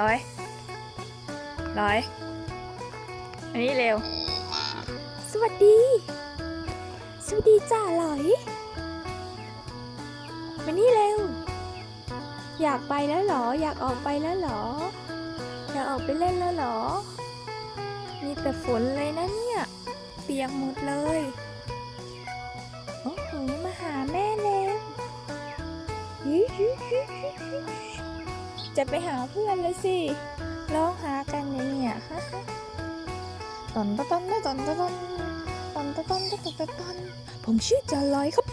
ร้อย ร้อย อันนี้เร็ว สวัสดี สวัสดีจ้าหลอย มานี่เร็ว อยากไปแล้วหรอ อยากออกไปแล้วหรอ อยากออกไปเล่นแล้วหรอ มีแต่ฝนเลยนะเนี่ย เปียกหมดเลย จะไปหาเพื่อนเลยสิร้องหากันเนี่ยฮะตอนตอนตอนตอนตอนตอนตอนตอนตอนตอนตอนตอนผมชื่อจาลอยครับ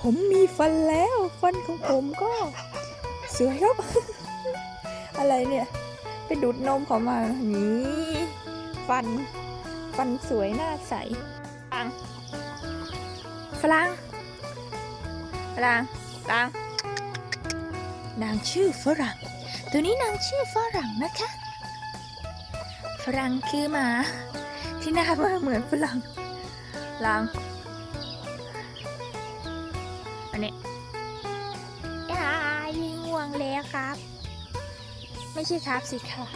ผมมีฟันแล้ว ฟันของผมก็สวยครับ อะไรเนี่ย ไปดูดนมเขามานี่ฟัน ฟันสวยหน้าใสฟังฝรั่งฝรั่งฝรั่งนางชื่อฝรั่ง ตัวนี้นางชื่อฝรั่งนะคะ ฝรั่งคือหมา ที่หน้ามาเหมือนฝรั่งลางอันนี้ยายง่วงแล้วครับ ไม่ใช่ครับสิค่ะ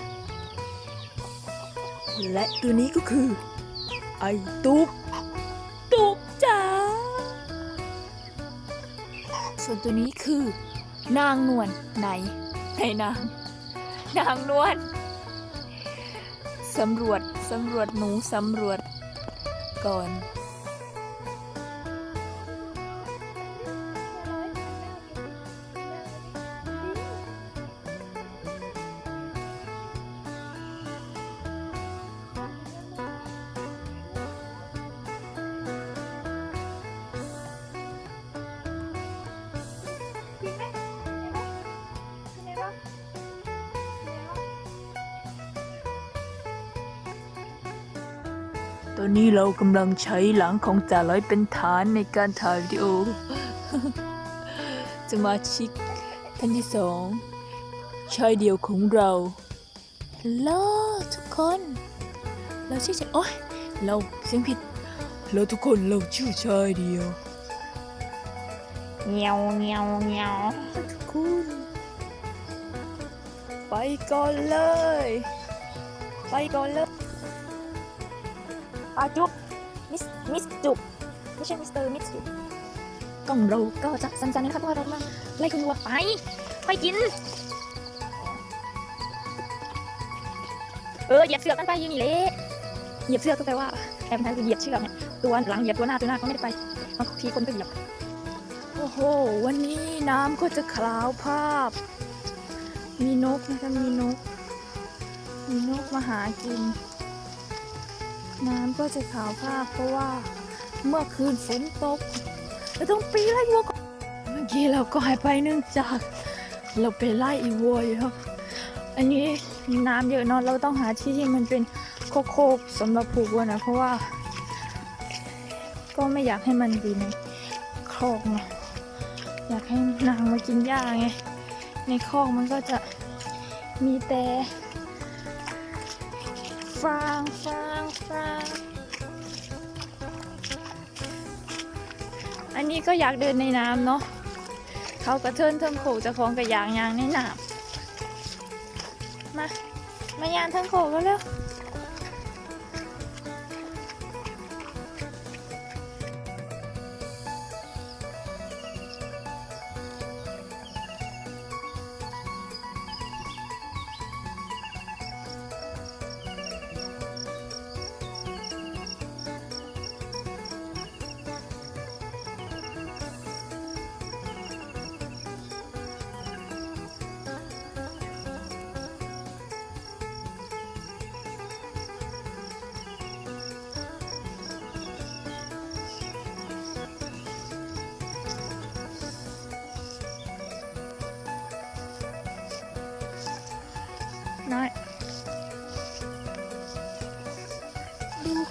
และตัวนี้ก็คือ ไอตุ๊กตุ๊กจ๋าส่วนตัวนี้คือ นางนวลไหน ในนางนางนวลสำรวจสำรวจหนูสำรวจก่อน ตอนนี้เรากำลังใช้หลังของจ่าร้อยเป็นฐานในการถ่ายวิดีโอ สมาชิกท่านที่สองชายเดียวของเราฮัลโหลทุกคน เราชื่อจะโอ๊ยเราเสียงผิด เราทุกคนเราชื่อชายเดียวเงียวเงียวเงียวทุกคนไปก่อนเลย ไปก่อนเลย อาจุบมิสมิสจุบไม่ใช่มิสเตอร์มิสจุบกล่องเราก็จะสั้นๆนะครับเพราะว่าเรามาไล่คุณวัวไปไปกิน เออเหยียบเสือกกันไปอยืนนี่เละเหยียบเสือกก็แปลว่าแอบแทนคือเหยียบเชือกเนี่ยตัวหลังเหยียบตัวหน้าตัวหน้าก็ไม่ได้ไปบางทีคนก็เหยียบโอ้โห วันนี้น้ำก็จะคลาวภาพ มีนกนะคะมีนก มีนกมาหากิน น้ำก็จะขาวภาพเพราะว่าเมื่อคืนฝนตกเราต้องปีไล่วัวก่อนเมื่อกี้เราก็หายไปเนื่องจาก เราไปไล่อีวัวอยู่ครับอันนี้น้ำเยอะเนอะเราต้องหาที่ที่มันเป็นโคกๆสำหรับผูกวัวนะเพราะว่า ก็ไม่อยากให้มันอยู่ในคลอกเนาะอยากให้นางมากินหญ้าไงในคลอกมันก็จะมีแต่ ฟางฟางฟางอันนี้ก็อยากเดินในน้ำเนาะเขากระเทินเทิงโขกจะคล้องกับยางยางในน้ำมา มายานเทิงโขกันแล้ว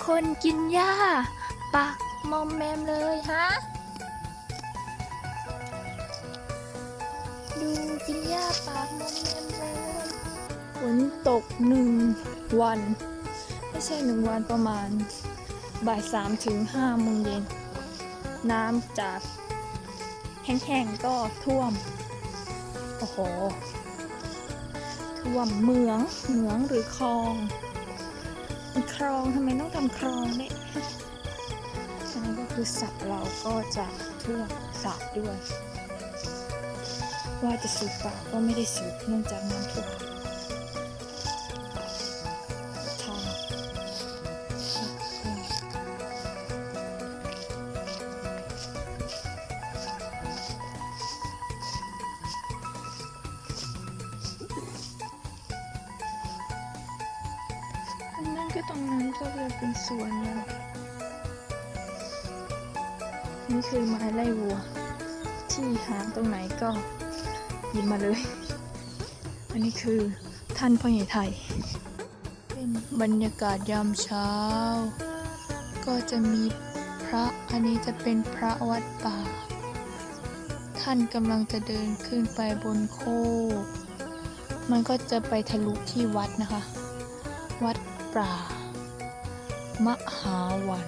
คนกินหญ้าปากมอมแมมเลยฮะ ดูกินหญ้าปากมอมแมมเลยฝนตกหนึ่งวัน ไม่ใช่หนึ่งวันประมาณ บ่ายสามถึงห้าโมงเย็น น้ำจากแห้งๆก็ท่วม โอ้โห ท่ว่าเหมืองเหมืองหรือคลอง ครองทำไมต้องทำครองเนี่ยอันนี้ก็คือสัตว์เราก็จะท่วมสระด้วย ว่าจะสูบปากก็ไม่ได้สูบเนื่องจากน้ำท่วม ก็ตรงนั้นก็จะเป็นสวนแล้วนี่คือไม้ไล่วัว ที่หางตรงไหนก็หยิบมาเลย อันนี้คือท่านพ่อใหญ่ไทย เป็นบรรยากาศยามเช้า ก็จะมีพระอันนี้จะเป็นพระวัดป่า ท่านกำลังจะเดินขึ้นไปบนโคกมันก็จะไปทะลุที่วัดนะคะ วัด ป่ามหาวัน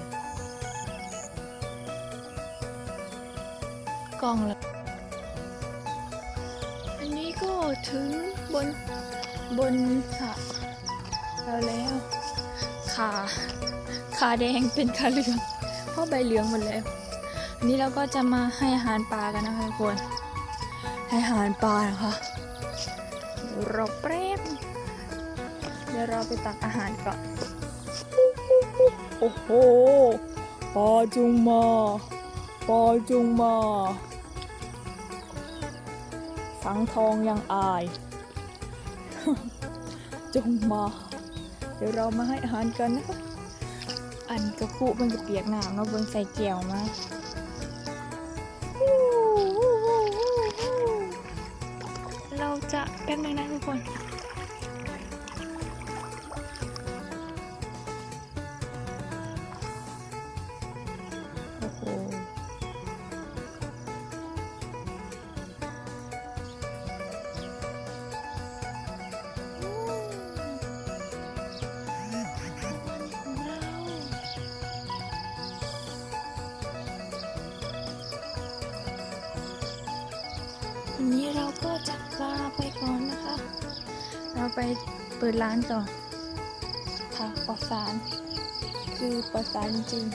ก้องละอันนี้ก็ถึงบนบนสระเราแล้วขาขาแดงเป็นขาเหลืองเพราะใบเหลืองหมดแล้วอันนี้เราก็จะมาให้อาหารปลากันนะคะทุกคนให้อาหารปลานะคะเรอแป๊ ดี๋ยวเราไปตักอาหารก่อน โอ้โหปลาจุงมาปลาจุงมาฟังทองยังอาย จงมา เดี๋ยวเรามาให้อาหารกันนะคะอันกระปุมันจะเปียกน้ำเนาะเบิ่งใส่แก้วมาเราจะแป๊บนึงนะทุกคน วันนี้เราก็จะลาไปก่อนนะคะ เราไปเปิดร้านก่อนค่ะปลอดสาร คือปลอดสารจริง